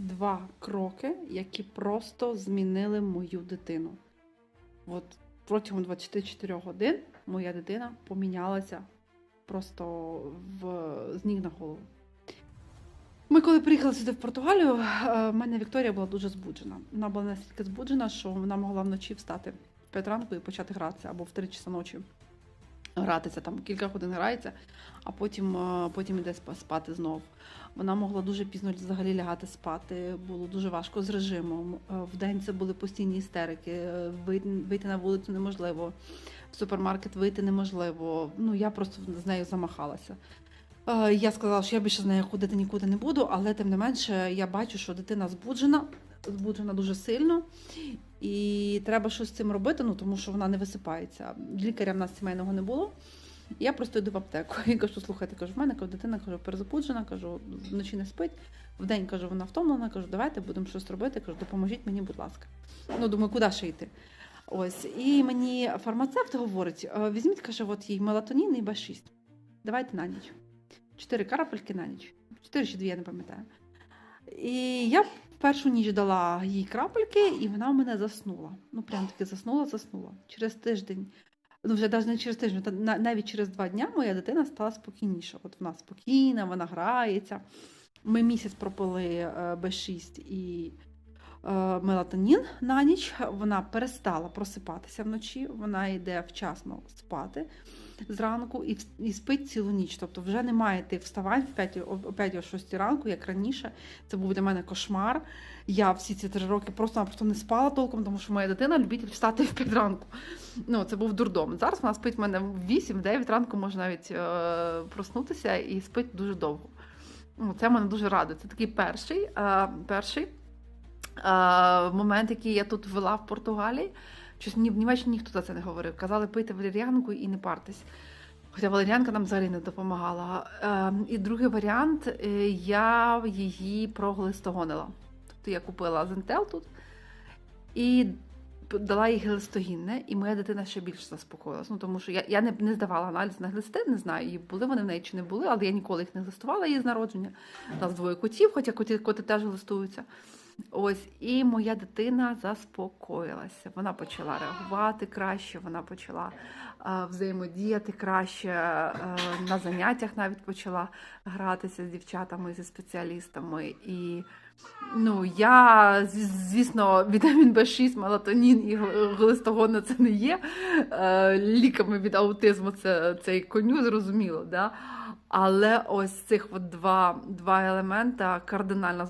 два кроки, які просто змінили мою дитину. От протягом 24 годин моя дитина помінялася просто в, з ніг на голову. Ми, коли приїхали сюди в Португалію, е, в мене Вікторія була дуже збуджена. Вона була настільки збуджена, що вона могла вночі встати в 5 ранку і почати гратися або в 3 часа ночі гратися, там кілька годин грається, а потім, е, потім іде спати знов. Вона могла дуже пізно взагалі лягати спати, було дуже важко з режимом. Е, Вдень це були постійні істерики, е, вийти- на вулицю неможливо, в супермаркет вийти неможливо. Ну, я просто з нею замахалася. Я сказала, що я більше з нею ходити нікуди не буду, але тим не менше я бачу, що дитина збуджена, збуджена дуже сильно, і треба щось з цим робити, ну тому що вона не висипається. Лікаря в нас сімейного не було. Я просто йду в аптеку і кажу, слухайте, кажу, в мене кажу, дитина кажу, перезабуджена, кажу, вночі не спить. Вдень кажу, вона втомлена, кажу, давайте будемо щось робити. Кажу, допоможіть мені, будь ласка. Ну, думаю, куди ще йти? Ось. І мені фармацевт говорить: «Е, візьміть, каже, от їй мелатонін і Б6. Давайте на ніч. Чотири карапельки на ніч. Чотири чи дві, я не пам'ятаю. І я першу ніч дала їй крапельки, і вона в мене заснула. Ну, прям таки заснула, заснула. Через тиждень, ну вже навіть не через тиждень, та на- навіть через два дня моя дитина стала спокійніша. От вона спокійна, вона грається. Ми місяць пропили е, Б6 і мелатонін на ніч. Вона перестала просипатися вночі, вона йде вчасно спати зранку і, і спить цілу ніч. Тобто вже немає тих вставань в 5, о 5 о 6 ранку, як раніше. Це був для мене кошмар. Я всі ці три роки просто просто не спала толком, тому що моя дитина любить встати в 5 ранку. Ну, це був дурдом. Зараз вона спить в мене в 8-9 ранку, може навіть е, проснутися і спить дуже довго. Ну, це мене дуже радує. Це такий перший, е, перший е, момент, який я тут ввела в Португалії. Щось в Німеччині ніхто за це не говорив. Казали пити валеріанку і не партись. Хоча валеріанка нам взагалі не допомагала. Е, і другий варіант, е, я її проглистогонила. Тобто я купила Зентел тут і дала їй глистогінне, і моя дитина ще більше заспокоїлась. Ну, тому що я, я не, не здавала аналіз на глисти, не знаю, були вони в неї чи не були, але я ніколи їх не глистувала її з народження. У нас двоє котів, хоча коти, коти теж глистуються. Ось, і моя дитина заспокоїлася. Вона почала реагувати краще, вона почала е, взаємодіяти краще, е, на заняттях навіть почала гратися з дівчатами, зі спеціалістами. І ну, я, звісно, вітамін Б6, мелатонін і гл- це не є. Е, Ліками від аутизму це, це і коню, зрозуміло. Да? Але ось цих от два, два елемента кардинально